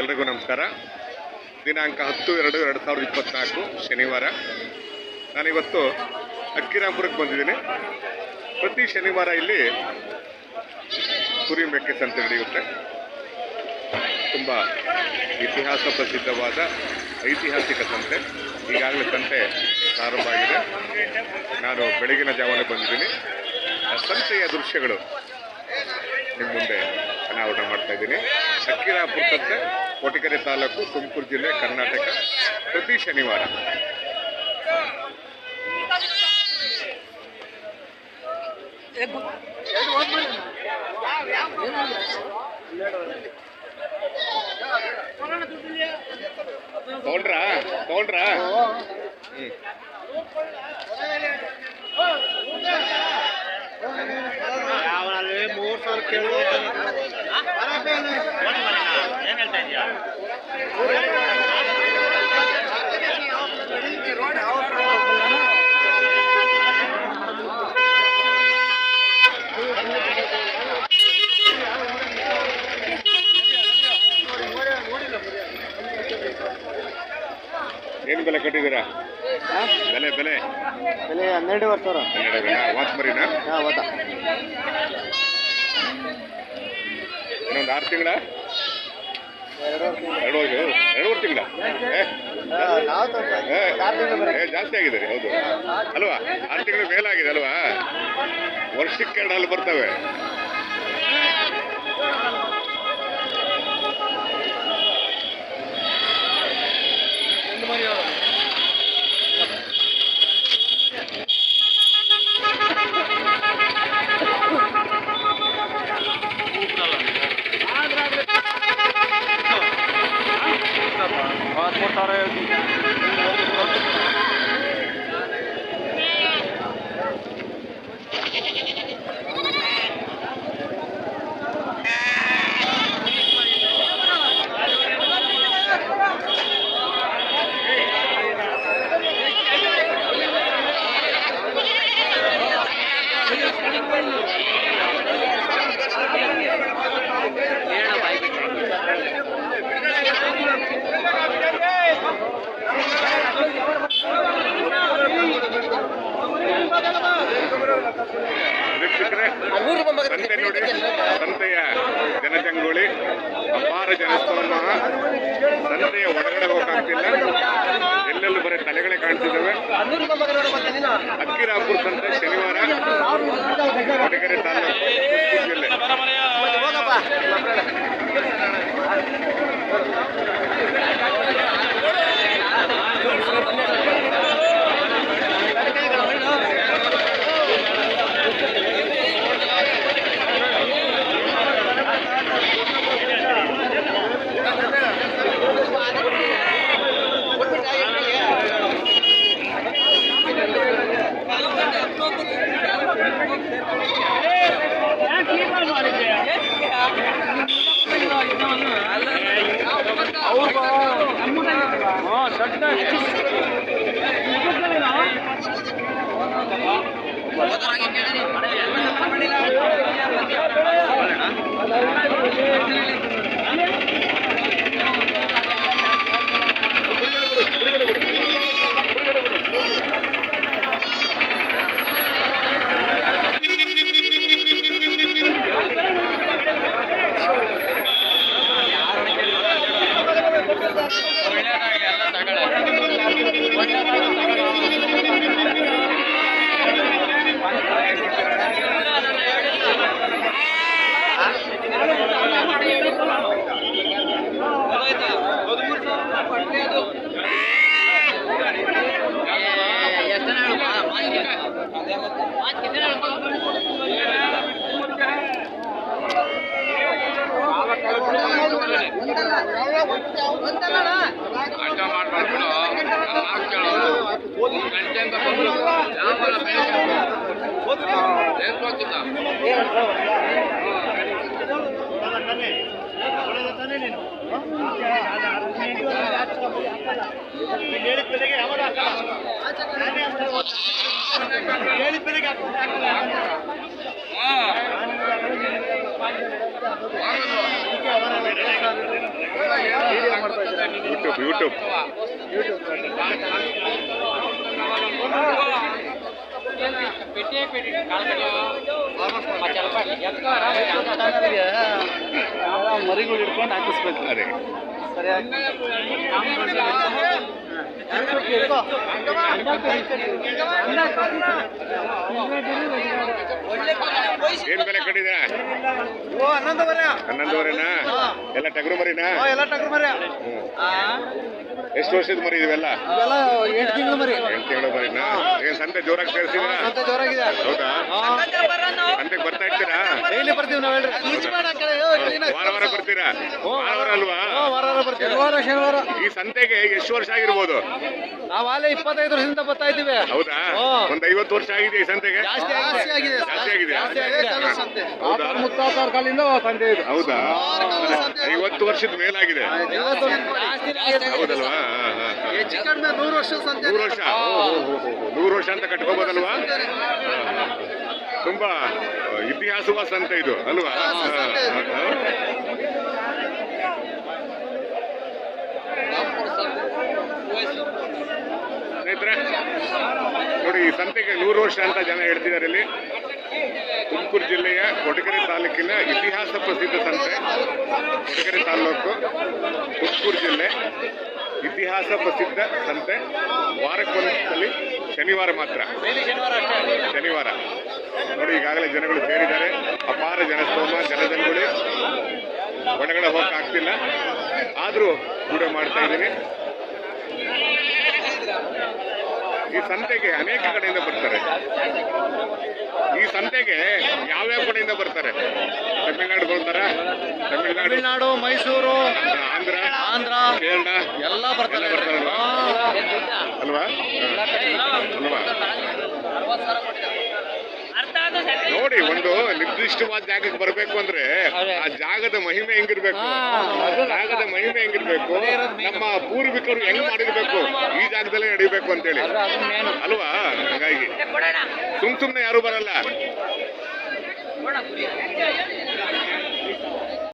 ಎಲ್ರಿಗೂ ನಮಸ್ಕಾರ. ದಿನಾಂಕ ಹತ್ತು ಎರಡು ಎರಡು ಸಾವಿರದ ಇಪ್ಪತ್ನಾಲ್ಕು ಶನಿವಾರ. ನಾನಿವತ್ತು ಅಕ್ಕಿರಾಂಪುರಕ್ಕೆ ಬಂದಿದ್ದೀನಿ. ಪ್ರತಿ ಶನಿವಾರ ಇಲ್ಲಿ ಕುರಿ ಮೇಕೆ ಸಂತೆ ನಡೆಯುತ್ತೆ. ತುಂಬ ಇತಿಹಾಸ ಪ್ರಸಿದ್ಧವಾದ ಐತಿಹಾಸಿಕ ಸಂತೆ. ಈಗಾಗಲೇ ಸಂತೆ ಪ್ರಾರಂಭ ಆಗಿದೆ. ನಾನು ಬೆಳಗಿನ ಜಾವನೆ ಬಂದಿದ್ದೀನಿ. ಸಂತೆಯ ದೃಶ್ಯಗಳು ನಿಮ್ಮ ಮುಂದೆ ಅನಾವರಣ ಮಾಡ್ತಾ ಇದ್ದೀನಿ. ಸಕ್ಕೀರಾಪುರ ತಂದೆ ತಾಲೂಕು ತುಮಕೂರು ಜಿಲ್ಲೆ ಕರ್ನಾಟಕ. ಪ್ರತಿ ಶನಿವಾರ. ತಗೊಂಡ್ರಾ? ತಗೊಂಡ್ರಾ? ಹ್ಞೂ ಮೂರು ಸಾವಿರ ಕೇಳು ಏನು ಬೆಲೆ ಕಟ್ಟಿದ್ದೀರಾ? ಬೆಲೆ ಬೆಲೆ? ಬೆಲೆ ಹನ್ನೆರಡುವರೆ ಸಾವಿರ. ಹನ್ನೆರಡು ವಾತ್ ಮರಿನಾ? ಹಾಂ ಓದಾ ಇನ್ನೊಂದು ಆರು ತಿಂಗಳ? ಎರಡು ಎರಡೂವರೆ ತಿಂಗಳ? ಜಾಸ್ತಿ ಆಗಿದೆ ರೀ ಹೌದು. ಅಲ್ವಾ? ಆರು ತಿಂಗಳು ಮೇಲಾಗಿದೆ ಅಲ್ವಾ? ವರ್ಷಕ್ಕೆ ಎರಡು ಅಲ್ಲಿ ಬರ್ತವೆ. ಸಂತೆಯ ಜನಜಂಗುಳಿ ಅಪಾರ ಜನಸ್ತೋಮಹ ಸಂತೆಯ ಒಳಗಡೆ ಹೋಗಕ್ಕಾಗ್ತಿಲ್ಲ ಎಲ್ಲೆಲ್ಲೂ ಬರೀ ತಲೆಗಳೇ ಕಾಣ್ತಿದ್ದಾವೆ. ಅಕ್ಕಿರಾಪುರ ಸಂತೆ ಶನಿವಾರ ಹೋಗ್ತಾರೆ ಆಟ ಮಾಡ್ಬಾರ್ದು ಮಾತು ಯೂಟ್ಯೂಬ್ ಯೂಟ್ಯೂಬ್ ಮರಿಗಳು ಹಿಡ್ಕೊಂಡು ಹಾಕಿಸ್ಬೇಕು. ಸರಿಯಾಗಿ. ಏನ್ ಬೆಲೆ ಹನ್ನೊಂದುವರೆನಾ? ಎಲ್ಲ ಟಗರು ಮರಿನಾ? ಓ ಎಲ್ಲ ಟಗರು ಮರಿ. ಎಷ್ಟು ವರ್ಷದ ಮರಿ ಇವೆಲ್ಲ? ಇವೆಲ್ಲ ಎಂಟು ತಿಂಗಳು ಮರಿ. ಎಂಟು ತಿಂಗಳು ಮರಿನಾ? ಏನ್ ಸಂತೆ ಜೋರಾಗಿ ಸೇರಿಸಿದ್ದೀರಾ? ಅಂತ ಜೋರಾಗಿದೆ. ಹೌದಾ? ಸಂತೆಗೆ ಬರ್ತಾ ಇರ್ತೀರಾ? ಡೈಲಿ ಬರ್ತೀವಿ ನಾವು ಹೇಳ್ರಿ. ವಾರ ವಾರ ಬರ್ತೀರಾ? ವಾರ ವಾರ ಅಲ್ವಾ? ವಾರ ವಾರ ಬರ್ತೀವಿ. ಶನಿವಾರ. ಈ ಸಂತೆಗೆ ಎಷ್ಟು ವರ್ಷ ಆಗಿರ್ಬೋದು? ನಾವು ಅಲ್ಲೇ ಇಪ್ಪತ್ತೈದು ವರ್ಷದಿಂದ ಬರ್ತಾ ಇದ್ದೀವಿ. ಹೌದಾ. ಒಂದ್ ಐವತ್ತು ವರ್ಷ ಆಗಿದೆ ಈ ಸಂತೆಗೆ? ಜಾಸ್ತಿ ಆಗಿದೆ. ಜಾಸ್ತಿ ಆಗಿದೆ. ಜಾಸ್ತಿ ಆಗಿದೆ. ಹೌದಾ? ತಾತ ಮುತ್ತಾತರ ಕಾಲಿಂದ ಸಂತೆ ಇದು. ಹೌದಾ? ಐವತ್ತು ವರ್ಷದ ಮೇಲಾಗಿದೆ. ಹೌದಲ್ವಾ? ನೂರು ವರ್ಷ ಸಂತೆ ನೂರು ವರ್ಷ. ನೂರು ವರ್ಷ ಅಂತ ಕಟ್ಕೋಬೋದಲ್ವಾ. ತುಂಬಾ ಆ, ಇತಿಹಾಸವ ಸಂತೆ ಇದು ಅಲ್ವಾ ಹಾ, ಹಾ, ಹಾ. ಸ್ನೇಹಿತರೆ ನೋಡಿ ಈ ಸಂತೆಗೆ ನೂರು ವರ್ಷ ಅಂತ ಜನ ಹೇಳ್ತಿದ್ದಾರೆ ಇಲ್ಲಿ. ತುಮಕೂರು ಜಿಲ್ಲೆಯ ಕೊಡಗೆರೆ ತಾಲೂಕಿನ ಇತಿಹಾಸ ಪ್ರಸಿದ್ಧ ಸಂತೆ, ಕೊಡಗೆರೆ ತಾಲೂಕು, ತುಮಕೂರು ಜಿಲ್ಲೆ, ಇತಿಹಾಸ ಪ್ರಸಿದ್ಧ ಸಂತೆ. ವಾರಕ್ಕೊಂದಲ್ಲಿ ಶನಿವಾರ ಮಾತ್ರ. ಶನಿವಾರ. ನೋಡಿ, ಈಗಾಗಲೇ ಜನಗಳು ಸೇರಿದ್ದಾರೆ. ಅಪಾರ ಜನಸ್ತೋಮ, ಜನಜಂಗುಳಿ. ಒಳಗಡೆ ಹೋಗಕ್ಕೆ ಆಗ್ತಿಲ್ಲ. ಆದರೂ ಕೂಡ ಮಾಡ್ತಾ ಇದ್ದೀನಿ. ಈ ಸಂತೆಗೆ ಅನೇಕ ಕಡೆಯಿಂದ ಬರ್ತಾರೆ. ಈ ಸಂತೆಗೆ ಯಾವ್ಯಾವ ಕಡೆಯಿಂದ ಬರ್ತಾರೆ? ತಮಿಳ್ನಾಡು ಬರ್ತಾರ ತಮಿಳ್ನಾಡು ತಮಿಳ್ನಾಡು ಮೈಸೂರು ಆಂಧ್ರ ಆಂಧ್ರ ಕೇರಳ ಎಲ್ಲ ಬರ್ತಾರೆ. ಬರ್ತಾರಲ್ವಾ? ಅಲ್ವಾ? ಅಲ್ವಾ? ನೋಡಿ ಒಂದು ನಿರ್ದಿಷ್ಟವಾದ ಜಾಗಕ್ಕೆ ಬರಬೇಕು ಅಂದ್ರೆ ಆ ಜಾಗದ ಮಹಿಮೆ ಹೆಂಗಿರ್ಬೇಕು? ಜಾಗದ ಮಹಿಮೆ ಹೆಂಗಿರ್ಬೇಕು? ನಮ್ಮ ಪೂರ್ವಿಕರು ಹೆಂಗ್ ಮಾಡಿರ್ಬೇಕು? ಈ ಜಾಗದಲ್ಲೇ ನಡಿಬೇಕು ಅಂತೇಳಿ. ಅಲ್ವಾ? ಹಾಗಾಗಿ. ಸುಮ್ ಸುಮ್ನೆ ಯಾರು ಬರಲ್ಲ.